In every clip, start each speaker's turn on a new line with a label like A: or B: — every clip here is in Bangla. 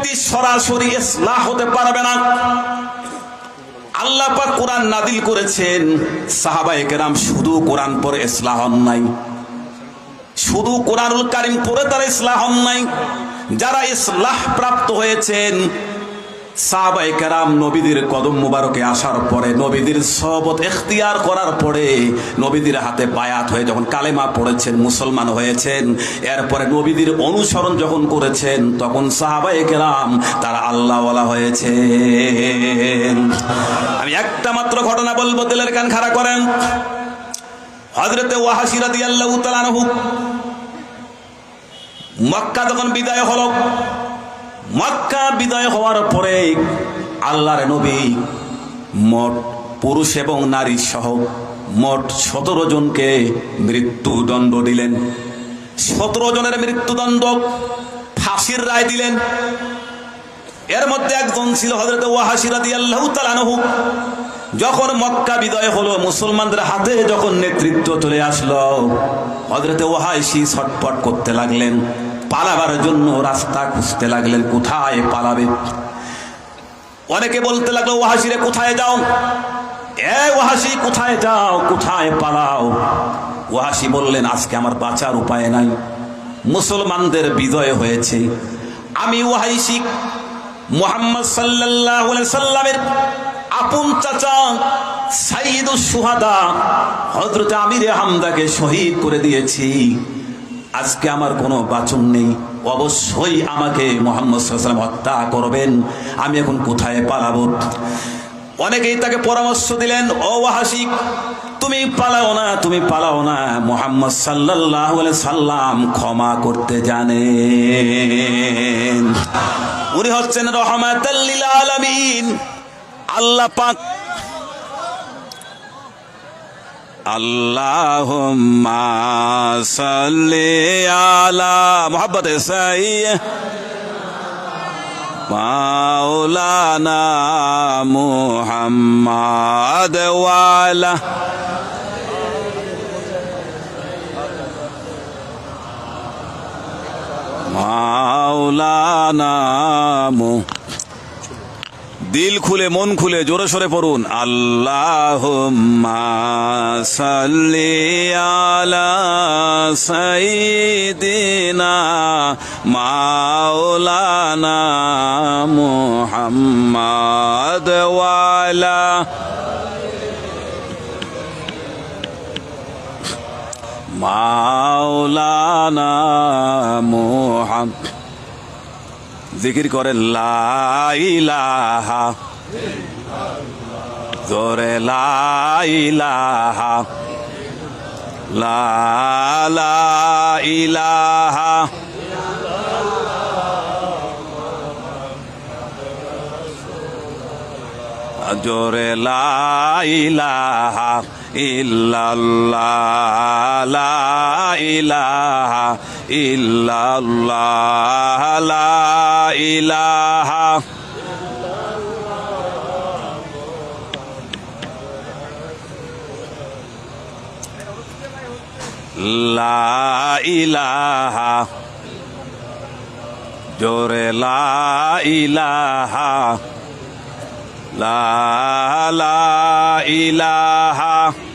A: ব্যক্তি সরাসরি ইসলাহ হতে পারবে না। আল্লাহ পাক কোরআন নাদিল করেছেন। সাহাবায়ে কেরাম শুধু কোরআন পরে ইসলাহ হন নাই। শুধু কোরআনুল কারিম পরে তারা ইসলাহ হন নাই। যারা ইসলাহ প্রাপ্ত হয়েছেন সাহাবায়ে কেরাম নবীদের কদম মুবারকে আসার পরে, নবীদের সহবত এখতিয়ার করার পরে নবীদের হাতে বায়াত হয়ে যখন কালেমা পড়েছেন, মুসলমান হয়েছেন, এরপরে নবীদের অনুসরণ যখন করেছেন, তখন সাহাবায়ে কেরাম তারা আল্লাহওয়ালা হয়েছে আমি একটা মাত্র ঘটনা বলব, দিলের কান খাড়া করেন। হজরতে ওয়াহাসিরাদি আল্লাহ মক্কা যখন বিদায় হলো মক্কা বিদায় হওয়ার পরে আল্লাহর নবী মোট পুরুষ এবং নারী সহ মোট সতেরো জনকে মৃত্যুদণ্ড দিলেন। সতেরো জনের মৃত্যুদণ্ড ফাঁসির রায় দিলেন। এর মধ্যে একজন ছিল হজরত ওয়াহাসিরাদি আল্লাহ তালানহু যখন মক্কা বিদয় হলো, মুসলমানদের হাতে যখন নেতৃত্ব চলে আসলো হজরতে ওয়াহাইসি ছটপট করতে লাগলেন। পালাবার জন্য রাস্তা খুঁজতে লাগলেন, কোথায় পালাবে? অনেকে বলতে লাগল ওয়াহাসিরে কোথায় যাও? এ ওয়াহাসি কোথায় যাও? কোথায় পালাও? ওয়াহাসি বললেন, আজকে আমার বাঁচার উপায় নাই। মুসলমানদের বিজয় হয়েছে। আমি ওয়াহাইসি মোহাম্মদ আলাইহি সাল্লামের আপন চাচা সাইদুস সুহাদা হযরত আমির হামদাকে শহীদ করে দিয়েছি। আজকে আমার কোনো বাচন নেই। অবশ্যই আমাকে মোহাম্মদ সাল্লাম হত্যা করবেন। আমি এখন কোথায় পালাবো? অনেকেই তাকে পরামর্শ দিলেন, ও ওয়াহাসিক তুমি পালাও না, তুমি পালাও না। মোহাম্মদ আলাইহি সাল্লাম ক্ষমা করতে জানেন। উনি হচ্ছেন আলামিন। আল্লাহ পাক আল্লাহুম্মা সাল্লি আলা মুহাব্বত সাইয়্যিদ মাওলানা মুহাম্মদ ওয়ালা মাওলানা মু দিল খুলে, মন খুলে, জোরে সরে পড়ুন আল্লাহ আলা সাইয়্যিদিনা মাওলানা মুহাম্মদ ওয়ালা মাওলানা মুহাম্মদ জিকির করে লাইলাহা জোরে লাইলাহা লা ইলাহা জোরে লাইলাহা ইল্লাল্লাহ লা ইলাহা ইল্লাল্লাহ লা ইলাহা। লা ইলাহা। জোরে লা ইলাহা। লা লা ইলাহা।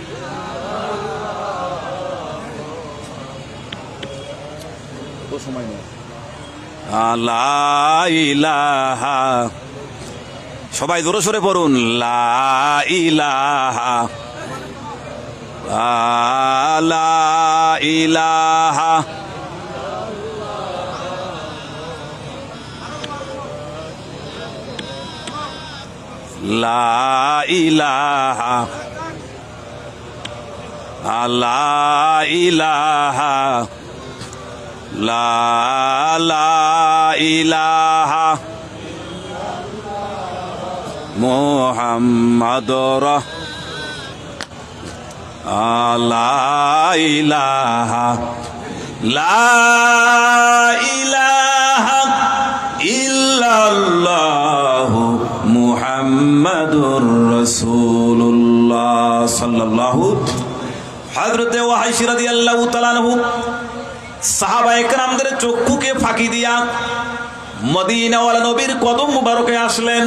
A: লা ইলাহা। সবাই জোরে সরে পড়ুন। লা ইলাহা। লা লা ইলাহা লা ইলাহা ইলাহা ইল্লাল্লাহু মুহাম্মাদুর রাসূলুল্লাহ সাল্লাল্লাহু হযরতে ওয়াহাইশ রাদিয়াল্লাহু তাআলা সাহাবা একরামদের চক্ষুকে ফাঁকি দিয়া মদিনাওয়ালা নবীর কদম মুবারকে আসলেন।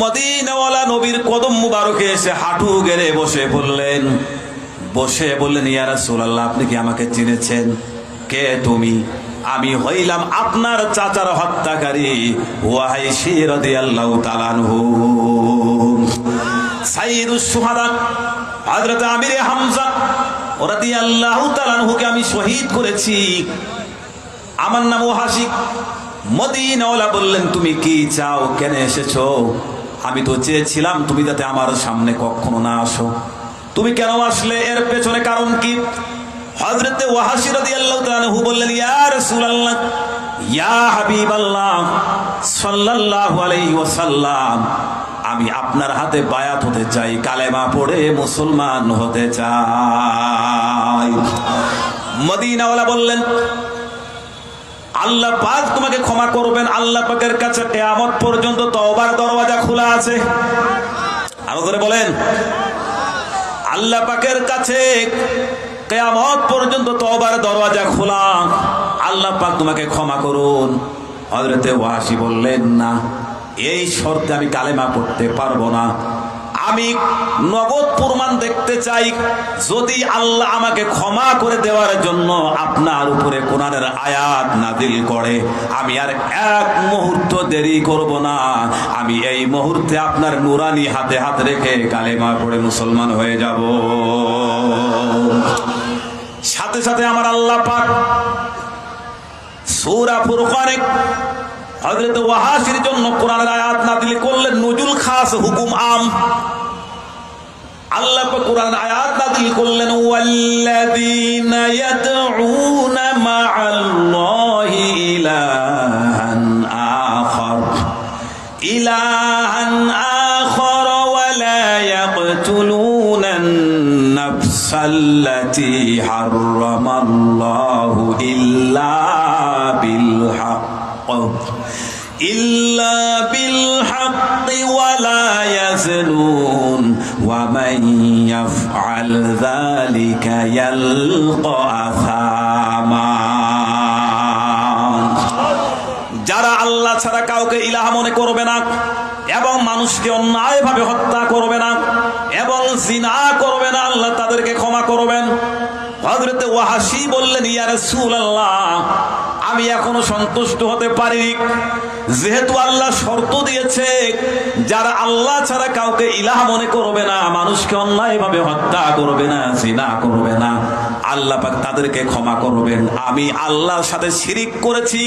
A: মদিনাওয়ালা নবীর কদম মুবারকে এসে হাঁটু গেড়ে বসে বললেন বসে বললেন, ইয়া রাসূলুল্লাহ, আপনি কি আমাকে চিনেছেন? কে তুমি? আমি হইলাম আপনার চাচার হত্যাকারী শুহাদা হযরত আমির হামজা রাদিয়াল্লাহু তাআলা আনহুকে আমি শহীদ করেছি। আমার নাম ওহাসিক মদিনাওয়ালা বললেন, তুমি কি চাও? কেন এসেছ? আমি তো চেয়েছিলাম তুমি যাতে আমার সামনে কখনো না আসো। তুমি কেন আসলে? এর পেছনে কারণ কি? হযরতে ওয়াহাসি রাদিয়াল্লাহু তাআলা বললেন, ইয়া রাসূলুল্লাহ, ইয়া হাবিবাল্লাহ, সাল্লাল্লাহু আলাইহি ওয়াসাল্লাম আমি আপনার হাতে বায়াত হতে চাই, কালেমা পড়ে মুসলমান হতে চাই। মদিনাওয়ালা বললেন, আল্লাহ পাক তোমাকে ক্ষমা করবেন, আল্লাহ পাকের কাছে কেয়ামত পর্যন্ত তওবার দরওয়াজা খোলা আছে। আরও করে বলেন, আল্লাহ পাকের কাছে কেয়ামত পর্যন্ত তওবার দরওয়াজা খোলা, আল্লাহ পাক তোমাকে ক্ষমা করুন। হযরতে ওয়াসি বললেন, না। এই শর্তে আমি কালেমা পড়তে পারব না। আমি নগদ প্রমাণ দেখতে চাই, যদি আল্লাহ আমাকে ক্ষমা করে দেওয়ার জন্য আপনার উপরে কোরআনের আয়াত নাদিল করে, আমি আর এক মুহূর্ত দেরি করব না। আমি এই মুহূর্তে আপনার নুরানি হাতে হাত রেখে কালেমা পড়ে মুসলমান হয়ে যাব। সাথে সাথে আমার আল্লাহ পাক সূরা ফুরকানে হযরত ওয়াহাসির জন্য কোরআনের আয়াত নাযিল করলেন নজুল খাস হুকুম আম আল্লাহ পাক কোরআন আয়াত নাযিল করলেন ওয়াল্লাযীনা ইয়াদউনা মা'আল্লাহি ইলাহান আখার ইলাহান আখার ওয়া লা ইয়াকতুলুনা النفس التي حرم الله إلا بالحق إلا بالحق ولا يزنون ومن يفعل ذلك يلقى أثاما যারা আল্লাহ ছাড়া কাউকে ইলাহ মনে করবে না এবং মানুষকে অন্যায়ভাবে হত্যা করবে না এবং জিনা করবে না আল্লাহ তাদেরকে ক্ষমা করবেন হযরতে ওয়াহাসি বললেন ইয়ার আল্লাহ আমি এখনও সন্তুষ্ট হতে পারি যেহেতু আল্লাহ শর্ত দিয়েছে, যারা আল্লাহ ছাড়া কাউকে ইলাহ মনে করবে না, মানুষকে অন্যায়ভাবে হত্যা করবে না, জিনা করবে না, আল্লাহ তাদেরকে ক্ষমা করবেন। আমি আল্লাহর সাথে শিরিক করেছি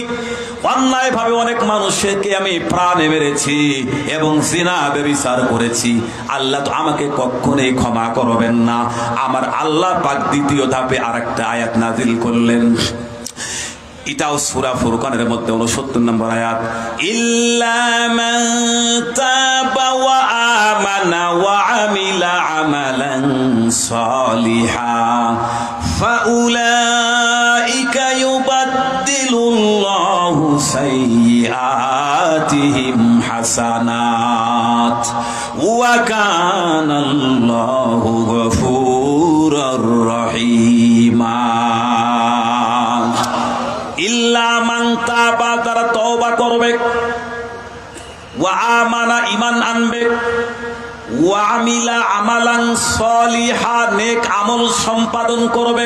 A: অন্যায়ভাবে অনেক মানুষকে আমি প্রাণে মেরেছি এবং জিনা ব্যবিচার করেছি। আল্লাহ তো আমাকে কখনোই ক্ষমা করবেন না। আমার আল্লাহ পাক দ্বিতীয় ধাপে আরেকটা আয়াত নাজিল করলেন। এটাও সুরা ফুরকানের মধ্যে উনসত্তর নম্বর আয়াত। ইল্লা মান তাবা ওয়া আমিলা সালিহা। ফাউলাইকা সাইয়্যাতিহিম হাসানাত ওয়া কানাল্লাহু গফুরুর রহিমা ইল্লা মান তাবা তারা তওবা করবে ওয়া আমানা ঈমান আনবে ওয়া আমিলা আমালান সলিহা নেক আমল সম্পাদন করবে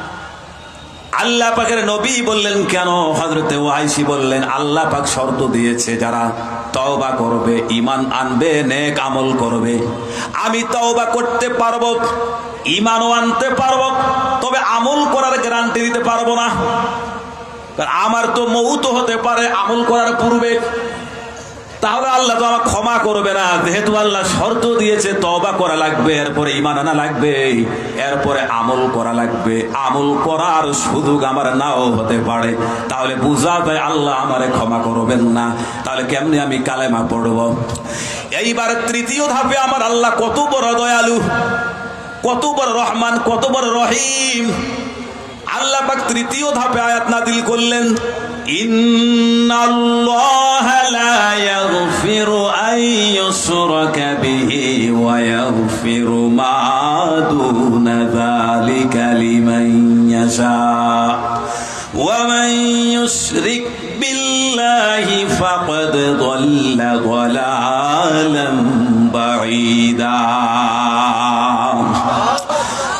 A: আল্লাহ পাকের নবী বললেন কেন? হজরতে ওয়াইসি বললেন, আল্লাহ পাক শর্ত দিয়েছে, যারা তওবা করবে ইমান আনবে, নেক আমল করবে। আমি তওবা করতে পারব ইমানও আনতে পারব, তবে আমল করার গ্যারান্টি দিতে পারব না। আমার তো মৌত হতে পারে, আমল করার পূর্বে তাহলে আল্লাহ তো আমার ক্ষমা করবে না। যেহেতু আল্লাহ শর্ত দিয়েছে তবা করা লাগবে, এরপরে ইমান আনা লাগবে, এরপরে আমল করা লাগবে। আমল করার সুযোগ আমার নাও হতে পারে। তাহলে বুঝা যায় আল্লাহ আমারে ক্ষমা করবেন না। তাহলে কেমনি আমি কালেমা পড়ব? এইবার তৃতীয় ধাপে আমার আল্লাহ কত বড় দয়ালু, কত বড় রহমান, কত বড় রহিম। আল্লাহ পাক তৃতীয় ধাপে আয়াত নাদিল করলেন। ইন্নাল্লাহ লা ইয়াগফিরু আন ইউশরাকা বিহি ওয়া ইয়াগফিরু মা দুনা যালিকা লিমান ইয়াশা ومن يشرك بالله فقد ضل ضلالا بعيدا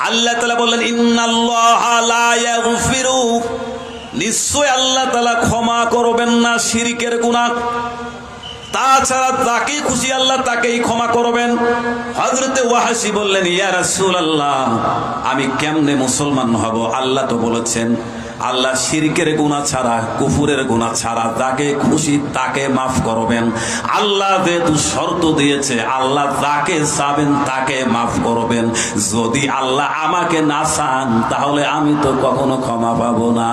A: আল্লাহ তালা বললেন ইন্নাল্লাহ লা ইয়াগফিরু নিশ্চয় আল্লাহ শিরিকের গুনাহ। তাছাড়া তাকে খুশি আল্লাহ তাকেই ক্ষমা করবেন। হজরতে ওয়াহাসি বললেন, ইয়া রাসূল আল্লাহ আমি কেমনে মুসলমান হব? আল্লাহ তো বলেছেন, আল্লাহ শিরকের গুণা ছাড়া, কুফুরের গুণা ছাড়া যাকে খুশি তাকে মাফ করবেন। আল্লাহ যেহেতু শর্ত দিয়েছে, আল্লাহ যাকে চাবেন তাকে মাফ করবেন। যদি আল্লাহ আমাকে না চান, তাহলে আমি তো কখনো ক্ষমা পাবো না।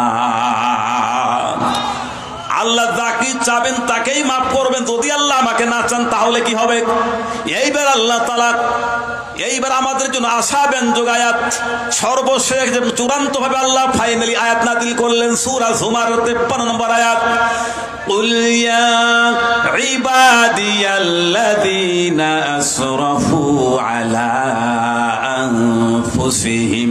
A: আল্লাহ যাকে চাবেন তাকেই মাফ করবেন। যদি আল্লাহ আমাকে না চান, তাহলে কি হবে? এইবার আল্লাহ তালা এইবার আমাদের জন্য আশা ব্যঞ্জক আয়াত। সর্বশেষ চূড়ান্ত ভাবে আল্লাহ ফাইনালি আয়াত নাতিল করলেন, সুরা সুমার তেপ্পান্ন নম্বর আয়াত। উলিয়া আসরাফু আলা আনফুসিহিম।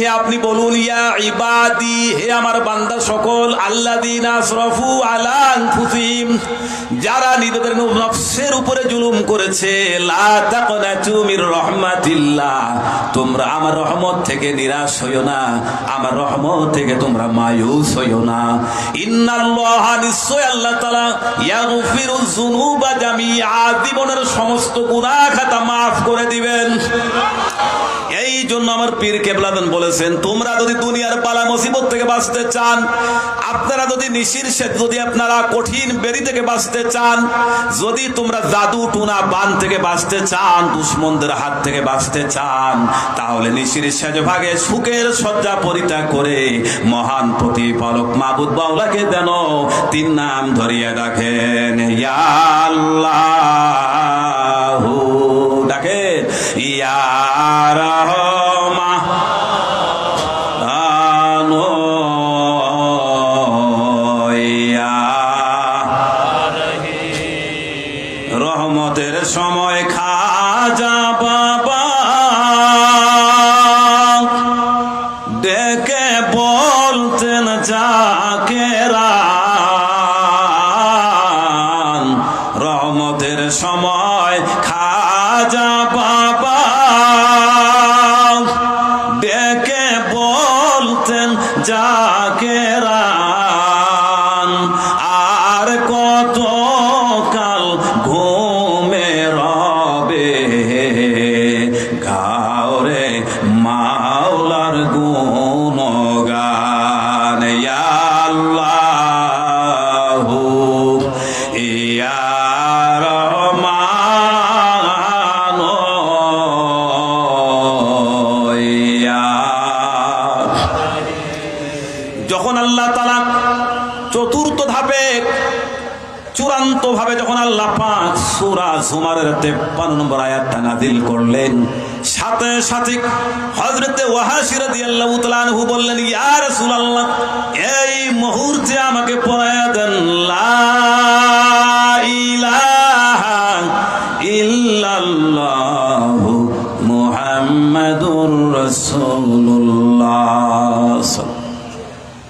A: হে আপনি বলুন, ইয়া ইবাদি, হে আমার বান্দা সকল আল্লাহ দিন আশরফু আলা আনফুসিহিম, যারা নিজেদের নফসের উপরে জুলুম করেছে, লা তাকনাতু মির রহমাতিল্লাহ, তোমরা আমার রহমত থেকে নিরাশ হইও না, আমার রহমত থেকে তোমরা মায়ুস হইও না। ইন্নাল্লাহ নিশ্চয় আল্লাহ তাআলা ইয়াগফিরু যুনুবা জামিআ, জীবনের সমস্ত গুনাহ খাতা মাফ করে দিবেন। এই জন্য আমার পীর কেবলাদন বলেছেন, তোমরা যদি দুনিয়ার পালা মুসিবত থেকে বাঁচতে চান, আপনারা যদি নিশির শেষ যদি আপনারা কঠিন বেরি থেকে বাঁচতে চান, যদি তোমরা জাদু টুনা বান থেকে বাঁচতে চান, দুশ্মনদের হাত থেকে বাঁচতে চান, তাহলে নিশির শেষ ভাগে সুখের শয্যা পরিত্যাগ করে মহান প্রতিপালক মাবুদ বাউলাকে দেন তিন নাম ধরিয়ে রাখেন আল্লাহ। রহমতের সময় খাজা বাবা চূড়ান্ত ভাবে যখন আল্লাহ পাক সূরা জুমারের 53 নম্বর আয়াতটা নাযিল করলেন, সাথে সাথে হযরতে ওয়াহাশি রাদিয়াল্লাহু তাআলা আনহু বললেন, ইয়া রাসূলুল্লাহ, এই মুহূর্তে আমাকে পড়ায়া দেন, লা ইলাহা ইল্লাল্লাহু